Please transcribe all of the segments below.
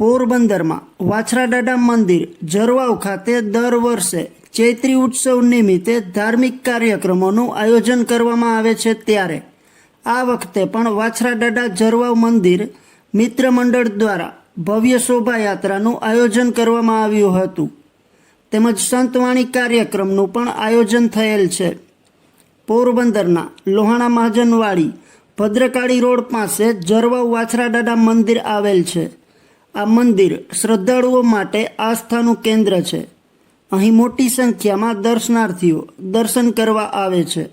પોરબંદરમાં વાછરાડાડા મંદિર જરવાવ ખાતે દર વર્ષે ચૈત્રી ઉત્સવ નિમિત્તે ધાર્મિક કાર્યક્રમોનું આયોજન કરવામાં આવે છે ત્યારે. આ વખતે પણ વાછરાડાડા જરવાવ મંદિર મિત્ર મંડળ દ્વારા ભવ્ય શોભાયાત્રાનું આયોજન કરવામાં આવ્યું હતું. તેમજ સંતવાણી કાર્યક્રમનું પણ આયોજન થયેલ છે. પોરબંદરના લોહાણા મહાજનવાડી, ભદ્રકાળી રોડ પાસે જરવાવ વાછરાડાડા મંદિર આવેલ છે. આ મંદિર શ્રદ્ધાળુઓ માટે આસ્થાનું કેન્દ્ર છે. અહીં મોટી સંખ્યામાં દર્શનાર્થીઓ દર્શન કરવા આવે છે.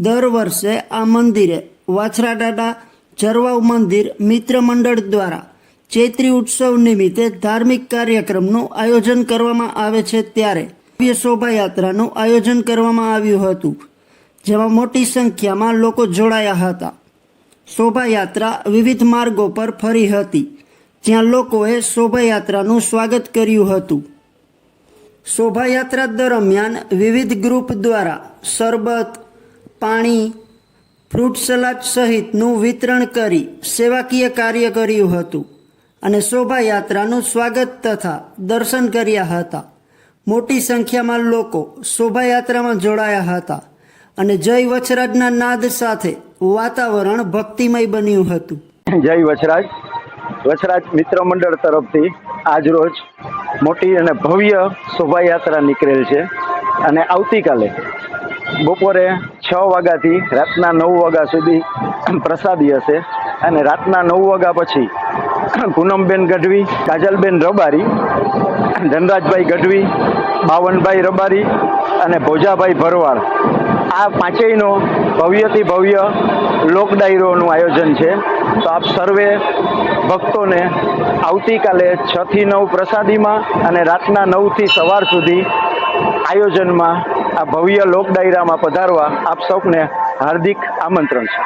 દર વર્ષે આ મંદિરે વાછરાડાડા જરવાવ મંદિર મિત્ર મંડળ દ્વારા ચૈત્રી ઉત્સવ નિમિત્તે ધાર્મિક કાર્યક્રમનું આયોજન કરવામાં આવે છે ત્યારે ભવ્ય શોભાયાત્રાનું આયોજન કરવામાં આવ્યું હતું, જેમાં મોટી સંખ્યામાં લોકો જોડાયા હતા. શોભાયાત્રા વિવિધ માર્ગો પર ફરી હતી. જ્યાં લોકોએ શોભાયાત્રાનું સ્વાગત કર્યું હતું. શોભાયાત્રા દરમિયાન વિવિધ ગ્રુપ દ્વારા શરબત, પાણી, ફ્રૂટ સલાડ સહિતનું વિતરણ કરી સેવાકીય કાર્ય કર્યું હતું અને શોભાયાત્રાનું સ્વાગત તથા દર્શન કર્યા હતા. મોટી સંખ્યામાં લોકો શોભાયાત્રામાં જોડાયા હતા અને જય વછરાજના નાદ સાથે વાતાવરણ ભક્તિમય બન્યું હતું. જય વચરાજ. વચરાજ મિત્ર મંડળ તરફથી આજરોજ મોટી અને ભવ્ય શોભાયાત્રા નીકળેલ છે. અને આવતીકાલે બપોરે છ વાગ્યાથી રાતના નવ વાગ્યા સુધી પ્રસાદી હશે. અને રાતના નવ વાગ્યા પછી પૂનમબેન ગઢવી, કાજલબેન રબારી, ધનરાજભાઈ ગઢવી, બાવનભાઈ રબારી અને ભોજાભાઈ ભરવાડ. આ પાંચેયનો ભવ્યથી ભવ્ય લોક આયોજન છે. તો આપ સર્વે ભક્તોને આવતીકાલે છ થી નવ પ્રસાદીમાં અને રાતના નવથી સવાર સુધી આયોજનમાં આ ભવ્ય લોક ડાયરામાં પધારવા આપ સૌને હાર્દિક આમંત્રણ છે.